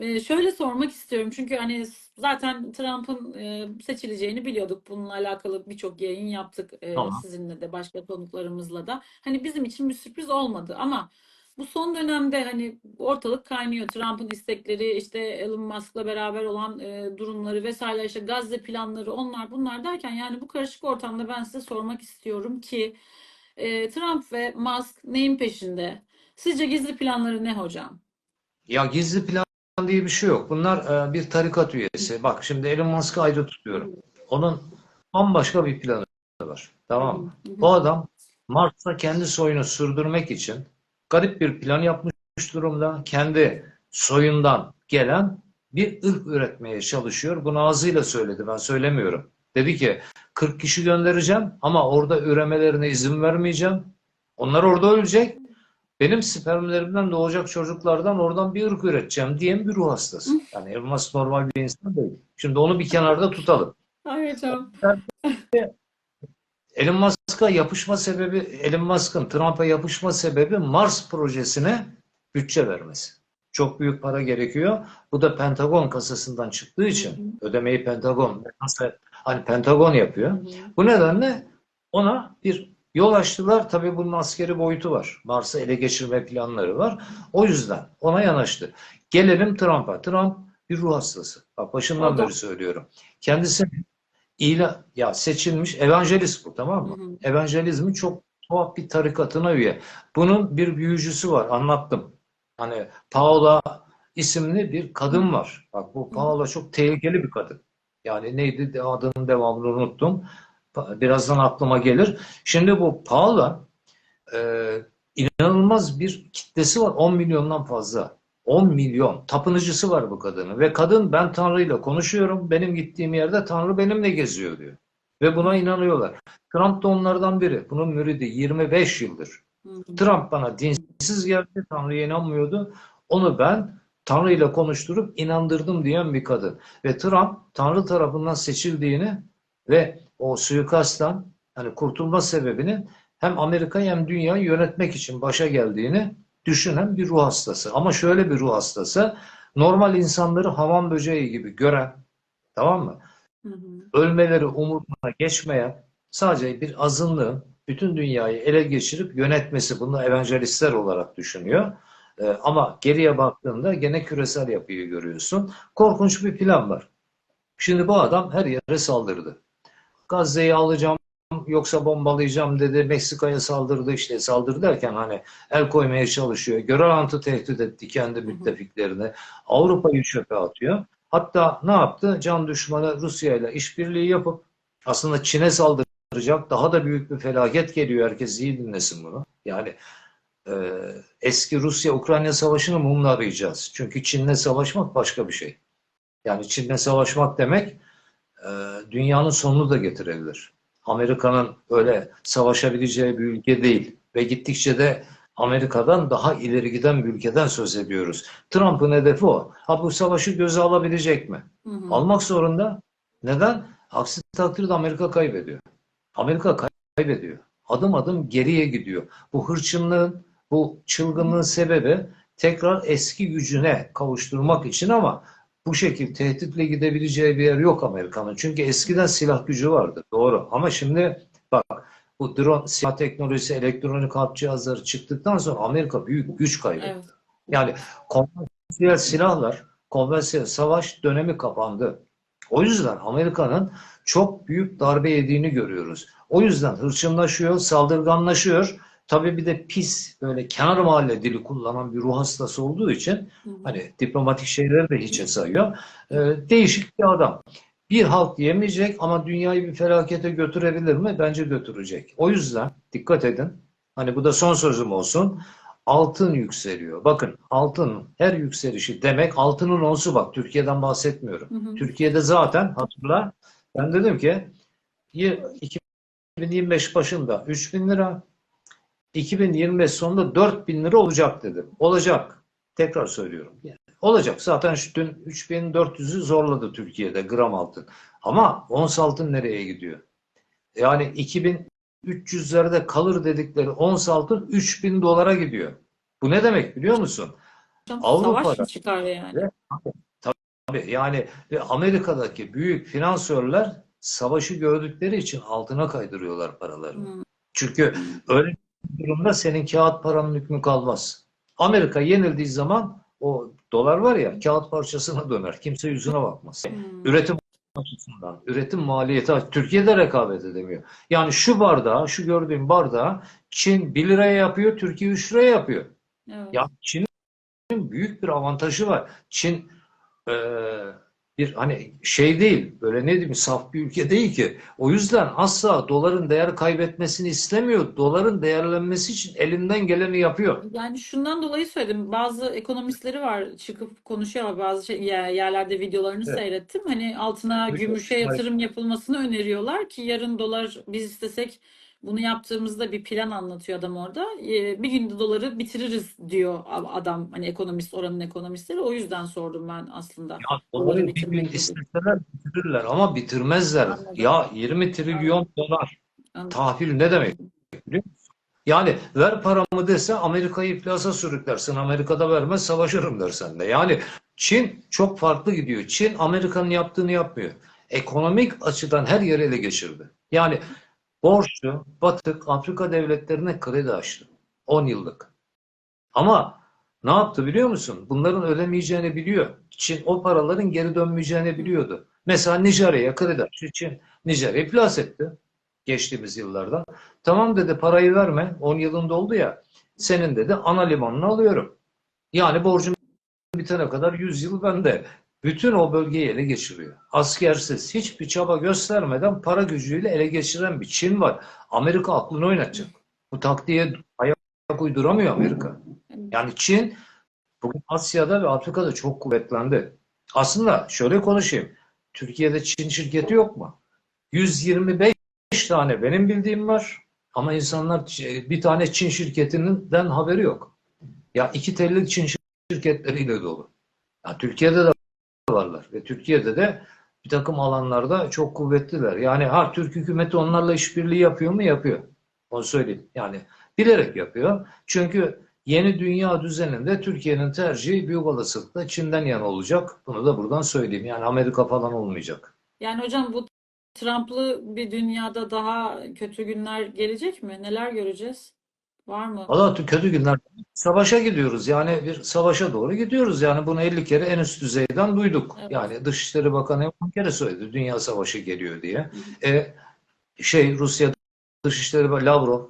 Ee, şöyle sormak istiyorum çünkü hani zaten Trump'ın e, seçileceğini biliyorduk. Bununla alakalı birçok yayın yaptık e, Tamam. sizinle de başka konuklarımızla da. Hani bizim için bir sürpriz olmadı ama bu son dönemde hani ortalık kaynıyor. Trump'ın istekleri, işte Elon Musk'la beraber olan e, durumları vesaire, işte Gazze planları, onlar bunlar derken yani bu karışık ortamda ben size sormak istiyorum ki e, Trump ve Musk neyin peşinde? Sizce gizli planları ne hocam? Ya gizli plan diye bir şey yok. Bunlar e, bir tarikat üyesi. Bak şimdi Elon Musk'ı ayrı tutuyorum. Onun bambaşka bir planı var. Tamam mı? Bu adam Mars'ta kendi soyunu sürdürmek için garip bir plan yapmış durumda. Kendi soyundan gelen bir ırk üretmeye çalışıyor. Bunu ağzıyla söyledi. Ben söylemiyorum. Dedi ki 40 kişi göndereceğim ama orada üremelerine izin vermeyeceğim. Onlar orada ölecek. Benim spermlerimden doğacak çocuklardan oradan bir ırk üreteceğim diyen bir ruh hastası. Yani Elon Musk normal bir insan değil. Şimdi onu bir kenarda tutalım. Ay hocam. Elon Musk'a yapışma sebebi, Elon Musk'ın Trump'a yapışma sebebi Mars projesine bütçe vermesi. Çok büyük para gerekiyor. Bu da Pentagon kasasından çıktığı için ödemeyi Pentagon, hani Pentagon yapıyor. Hı hı. Bu nedenle ona bir yol açtılar. Tabii bunun askeri boyutu var. Mars'ı ele geçirme planları var. O yüzden ona yanaştı. Gelelim Trump'a. Trump bir ruh hastası. Bak başından beri söylüyorum. Kendisi ilan ya seçilmiş evangelist bu tamam mı? Hı hı. Evangelizmin çok tuhaf bir tarikatına üye. Bunun bir büyücüsü var. Anlattım. Hani Paola isimli bir kadın var. Bak bu Paola çok tehlikeli bir kadın. Yani neydi adının devamını unuttum. Birazdan aklıma gelir. Şimdi bu Paola e, inanılmaz bir kitlesi var. 10 milyondan fazla. 10 milyon tapınıcısı var bu kadının. Ve kadın ben Tanrı'yla konuşuyorum. Benim gittiğim yerde Tanrı benimle geziyor diyor. Ve buna inanıyorlar. Trump da onlardan biri. Bunun müridi 25 yıldır. Hı hı. Trump bana dinsiz geldi, Tanrı'ya inanmıyordu. Onu ben Tanrı ile konuşturup inandırdım diyen bir kadın. Ve Trump Tanrı tarafından seçildiğini ve o suikasttan hani kurtulma sebebini hem Amerika'yı hem dünyayı yönetmek için başa geldiğini düşünen bir ruh hastası. Ama şöyle bir ruh hastası, normal insanları hamam böceği gibi gören, tamam mı? Hı hı. ölmeleri umuruna geçmeyen sadece bir azınlığın bütün dünyayı ele geçirip yönetmesi bunu evangelistler olarak düşünüyor. Ee, ama geriye baktığında gene küresel yapıyı görüyorsun. Korkunç bir plan var. Şimdi bu adam her yere saldırdı. Gazze'yi alacağım yoksa bombalayacağım dedi. Meksika'ya saldırdı işte saldırı derken hani el koymaya çalışıyor. Görelantı tehdit etti kendi müttefiklerini. Avrupa'yı çöpe atıyor. Hatta ne yaptı? Can düşmanı Rusya ile işbirliği yapıp aslında Çin'e saldıracak. Daha da büyük bir felaket geliyor. Herkes iyi dinlesin bunu. Yani e, eski Rusya-Ukrayna savaşını mumla arayacağız. Çünkü Çin'le savaşmak başka bir şey. Yani Çin'le savaşmak demek dünyanın sonunu da getirebilir. Amerika'nın öyle savaşabileceği bir ülke değil. Ve gittikçe de Amerika'dan daha ileri giden bir ülkeden söz ediyoruz. Trump'ın hedefi o. Ha bu savaşı göze alabilecek mi? Hı hı. Almak zorunda. Neden? Aksi takdirde Amerika kaybediyor. Amerika kaybediyor. Adım adım geriye gidiyor. Bu hırçınlığın, bu çılgınlığın sebebi tekrar eski gücüne kavuşturmak için ama bu şekilde tehditle gidebileceği bir yer yok Amerika'nın. Çünkü eskiden silah gücü vardı. Doğru. Ama şimdi bak bu drone, silah teknolojisi, elektronik harp cihazları çıktıktan sonra Amerika büyük güç kaybetti. Evet. Yani konvansiyonel silahlar, konvansiyonel savaş dönemi kapandı. O yüzden Amerika'nın çok büyük darbe yediğini görüyoruz. O yüzden hırçınlaşıyor, saldırganlaşıyor. Tabii bir de pis, böyle kenar mahalle dili kullanan bir ruh hastası olduğu için Hı hı. hani diplomatik şeyleri de hiçe sayıyor. Ee, değişik bir adam. Bir halk yemeyecek ama dünyayı bir felakete götürebilir mi? Bence götürecek. O yüzden dikkat edin. Hani bu da son sözüm olsun. Altın yükseliyor. Bakın altın her yükselişi demek altının onsu bak Türkiye'den bahsetmiyorum. Hı hı. Türkiye'de zaten hatırla ben dedim ki y- 2025 başında 3000 lira 2025 sonunda 4000 lira olacak dedim. Olacak. Tekrar söylüyorum. Yani olacak. Zaten şu dün 3400'ü zorladı Türkiye'de gram altın. Ama ons altın nereye gidiyor? Yani 2300'lerde kalır dedikleri ons altın 3000 dolara gidiyor. Bu ne demek biliyor musun? Hocam Avrupa'da- savaş çıkar yani? Tabii yani ve Amerika'daki büyük finansörler savaşı gördükleri için altına kaydırıyorlar paralarını. Hmm. Çünkü öyle durumda senin kağıt paranın hükmü kalmaz. Amerika yenildiği zaman o dolar var ya kağıt parçasına döner. Kimse yüzüne bakmaz. Hmm. Üretim açısından, üretim maliyeti Türkiye'de rekabet edemiyor. Yani şu bardağı, şu gördüğüm bardağı Çin 1 liraya yapıyor, Türkiye 3 liraya yapıyor. Evet. Ya Çin'in büyük bir avantajı var. Çin eee, bir hani şey değil, böyle ne diyeyim saf bir ülke değil ki. O yüzden asla doların değer kaybetmesini istemiyor. Doların değerlenmesi için elinden geleni yapıyor. Yani şundan dolayı söyledim. Bazı ekonomistleri var çıkıp konuşuyorlar. Bazı şey, yer- yerlerde videolarını Evet. seyrettim. Hani altına gümüşe yatırım yapılmasını öneriyorlar ki yarın dolar biz istesek bunu yaptığımızda bir plan anlatıyor adam orada. Ee, Bir günde doları bitiririz diyor adam. Hani ekonomist oranın ekonomistleri. O yüzden sordum ben aslında. Ya doları bir gün isteseler bitirirler ama bitirmezler. Anladım. Ya 20 trilyon dolar Anladım. tahvil ne demek biliyor musun? Yani ver paramı dese Amerika'yı iflasa sürüklersin. Amerika'da vermez savaşırım dersen de. Yani Çin çok farklı gidiyor. Çin Amerika'nın yaptığını yapmıyor. Ekonomik açıdan her yeri ele geçirdi. Yani borçlu, batık Afrika devletlerine kredi açtı. 10 yıllık. Ama ne yaptı biliyor musun? Bunların ödemeyeceğini biliyor. Çin o paraların geri dönmeyeceğini biliyordu. Mesela Nijerya'ya kredi açtı. Çin Nijerya'yı iflas etti geçtiğimiz yıllarda. Tamam dedi parayı verme. 10 yılında oldu ya. Senin dedi ana limanını alıyorum. Yani borcum bitene kadar 100 yıl bende. Bütün o bölgeyi ele geçiriyor. Askersiz, hiçbir çaba göstermeden para gücüyle ele geçiren bir Çin var. Amerika aklını oynatacak. Bu taktiğe ayak uyduramıyor Amerika. Yani Çin bugün Asya'da ve Afrika'da çok kuvvetlendi. Aslında şöyle konuşayım. Türkiye'de Çin şirketi yok mu? 125 tane benim bildiğim var. Ama insanlar bir tane Çin şirketinden haberi yok. Ya iki telli Çin şirketleriyle dolu. Ya Türkiye'de de ve Türkiye'de de bir takım alanlarda çok kuvvetliler. Yani ha Türk hükümeti onlarla işbirliği yapıyor mu? Yapıyor. Onu söyleyeyim. Yani bilerek yapıyor. Çünkü yeni dünya düzeninde Türkiye'nin tercihi büyük olasılıkla Çin'den yana olacak. Bunu da buradan söyleyeyim. Yani Amerika falan olmayacak. Yani hocam bu Trump'lı bir dünyada daha kötü günler gelecek mi? Neler göreceğiz? Var mı? Valla kötü günler. Savaşa gidiyoruz. Yani bir savaşa doğru gidiyoruz. Yani bunu 50 kere en üst düzeyden duyduk. Evet. Yani Dışişleri Bakanı 10 kere söyledi. Dünya savaşı geliyor diye. E, şey Rusya Dışişleri Bakanı Lavrov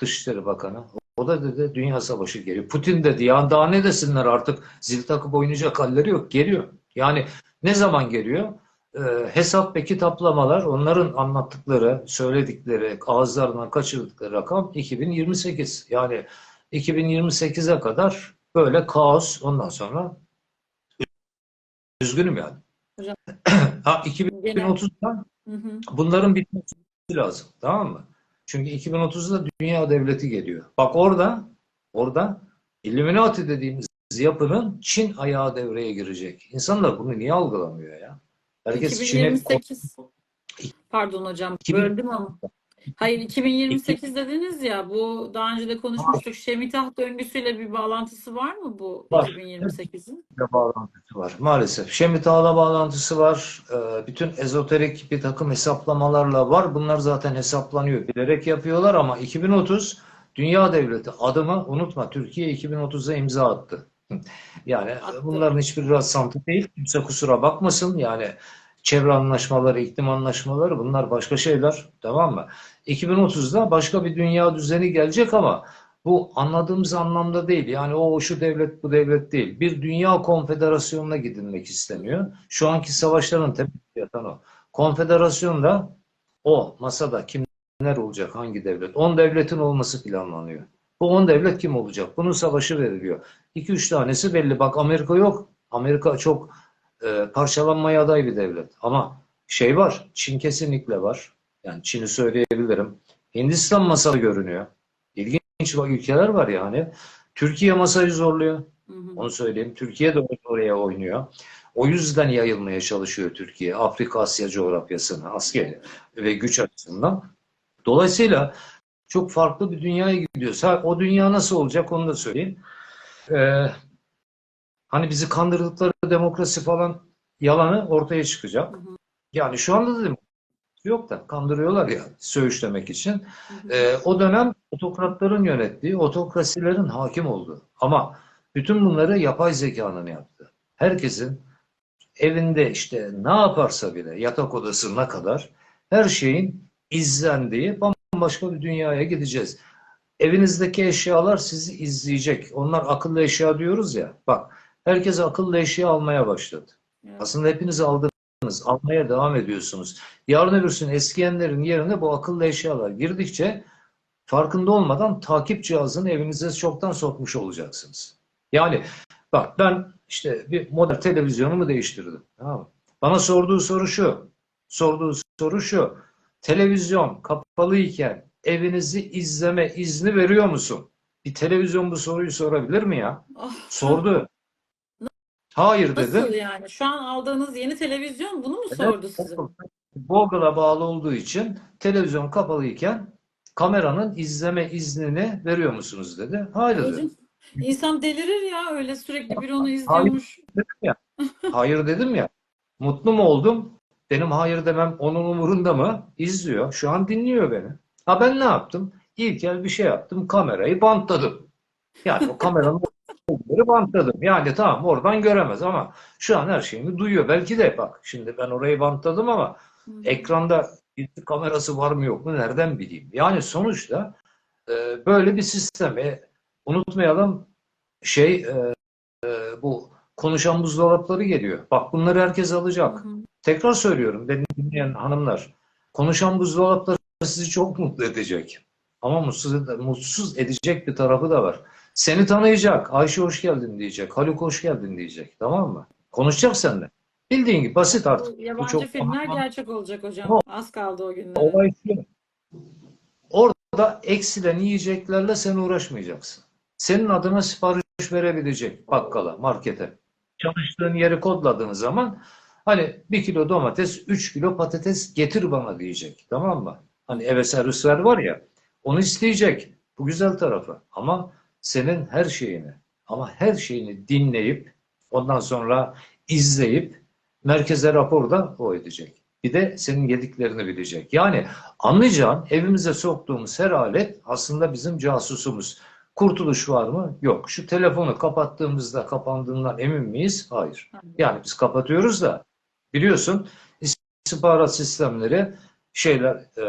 Dışişleri Bakanı o da dedi dünya savaşı geliyor. Putin dedi ya daha ne desinler artık zil takıp oynayacak halleri yok. Geliyor. Yani ne zaman geliyor? Ee, hesap ve kitaplamalar onların anlattıkları, söyledikleri, ağızlarından kaçırdıkları rakam 2028. Yani 2028'e kadar böyle kaos ondan sonra üzgünüm yani. Hocam. ha 2030'da Hı hı. bunların bitmesi lazım. Tamam mı? Çünkü 2030'da dünya devleti geliyor. Bak orada orada Illuminati dediğimiz yapının Çin ayağı devreye girecek. İnsanlar bunu niye algılamıyor ya? Herkes Çin'e 2028 pardon hocam 2000 böldüm ama hayır 2028 dediniz ya bu daha önce de konuşmuştuk Şemitah döngüsüyle bir bağlantısı var mı bu Var. 2028'in? ile bağlantısı var. Maalesef. Şemita'la bağlantısı var. Ee, Bütün ezoterik bir takım hesaplamalarla var. Bunlar zaten hesaplanıyor. Bilerek yapıyorlar ama 2030 dünya devleti adımı unutma. Türkiye 2030'a imza attı. Yani bunların hiçbiri rastlantı değil. Kimse kusura bakmasın. Yani çevre anlaşmaları, iklim anlaşmaları bunlar başka şeyler. Tamam mı? 2030'da başka bir dünya düzeni gelecek ama bu anladığımız anlamda değil. Yani o şu devlet bu devlet değil. Bir dünya konfederasyonuna gidilmek isteniyor. Şu anki savaşların tepesinde yatan o. Konfederasyonda o masada kimler olacak, hangi devlet? 10 devletin olması planlanıyor. Bu 10 devlet kim olacak? Bunun savaşı veriliyor. 2-3 tanesi belli. Bak Amerika yok. Amerika çok e, parçalanmaya aday bir devlet. Ama şey var, Çin kesinlikle var. Yani Çin'i söyleyebilirim. Hindistan masada görünüyor. İlginç ülkeler var yani. Türkiye masayı zorluyor. Hı hı. Onu söyleyeyim. Türkiye de oraya oynuyor. O yüzden yayılmaya çalışıyor Türkiye. Afrika Asya coğrafyasına askeri ve güç açısından. Dolayısıyla çok farklı bir dünyaya gidiyoruz. Ha, o dünya nasıl olacak onu da söyleyeyim. Ee, Hani bizi kandırdıkları demokrasi falan yalanı ortaya çıkacak. Hı hı. Yani şu anda da demokrasi yok da kandırıyorlar ya söğüşlemek için. Hı hı. Ee, o dönem otokratların yönettiği, otokrasilerin hakim olduğu. Ama bütün bunları yapay zekanın yaptı. Herkesin evinde işte ne yaparsa bile yatak odasına kadar her şeyin izlendiği bambaşka bir dünyaya gideceğiz. Evinizdeki eşyalar sizi izleyecek. Onlar akıllı eşya diyoruz ya. Bak herkes akıllı eşya almaya başladı. Evet. Aslında hepiniz aldınız. Almaya devam ediyorsunuz. Yarın öbürsün eskiyenlerin yerine bu akıllı eşyalar girdikçe farkında olmadan takip cihazını evinize çoktan sokmuş olacaksınız. Yani bak ben işte bir model televizyonumu değiştirdim. Tamam mı? Bana sorduğu soru şu. Sorduğu soru şu. Televizyon kapalıyken evinizi izleme izni veriyor musun? Bir televizyon bu soruyu sorabilir mi ya? Ah, Sordu. Hayır Nasıl dedim. yani? Şu an aldığınız yeni televizyon bunu mu Evet, sordu size? Google'a bağlı olduğu için televizyon kapalıyken kameranın izleme iznini veriyor musunuz dedi. Hayır dedim. Hocam, insan delirir ya öyle sürekli biri onu izliyormuş. Hayır dedim ya. Mutlu mu oldum? Benim hayır demem onun umurunda mı? İzliyor. Şu an dinliyor beni. Ha ben ne yaptım? İlkel bir şey yaptım. Kamerayı bantladım. Yani o kameranın olduğu bantladım. Yani tamam oradan göremez ama şu an her şeyimi duyuyor. Belki de bak şimdi ben orayı bantladım ama Hı. ekranda kamerası var mı yok mu nereden bileyim? Yani sonuçta e, böyle bir sistem. E, unutmayalım şey e, e, bu konuşan buzdolapları geliyor. Bak bunları herkes alacak. Hı hı. Tekrar söylüyorum beni dinleyen hanımlar. Konuşan buzdolapları sizi çok mutlu edecek. Ama mutsuz, mutsuz edecek bir tarafı da var. Seni tanıyacak. Ayşe hoş geldin diyecek. Haluk hoş geldin diyecek. Tamam mı? Konuşacak seninle. Bildiğin gibi basit artık. Bu yabancı çok- filmler gerçek olacak hocam. Ama- Az kaldı o günlere. Olay şu. Orada eksilen yiyeceklerle sen uğraşmayacaksın. Senin adına sipariş verebilecek bakkala, markete. Çalıştığın yeri kodladığın zaman hani bir kilo domates, üç kilo patates getir bana diyecek. Tamam mı? Hani eve servisler var ya onu isteyecek. Bu güzel tarafı. Ama senin her şeyini ama her şeyini dinleyip ondan sonra izleyip merkeze raporda o edecek. Bir de senin yediklerini bilecek. Yani anlayacağın evimize soktuğumuz her alet aslında bizim casusumuz. Kurtuluş var mı? Yok. Şu telefonu kapattığımızda kapandığından emin miyiz? Hayır. Yani biz kapatıyoruz da biliyorsun istihbarat sistemleri şeyler e,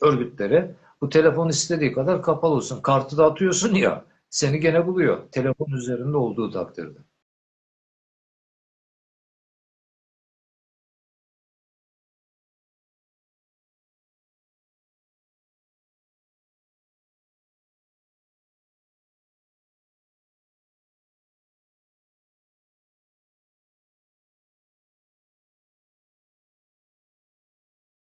örgütleri bu telefon istediği kadar kapalı olsun. Kartı da atıyorsun ya seni gene buluyor. Telefon üzerinde olduğu takdirde.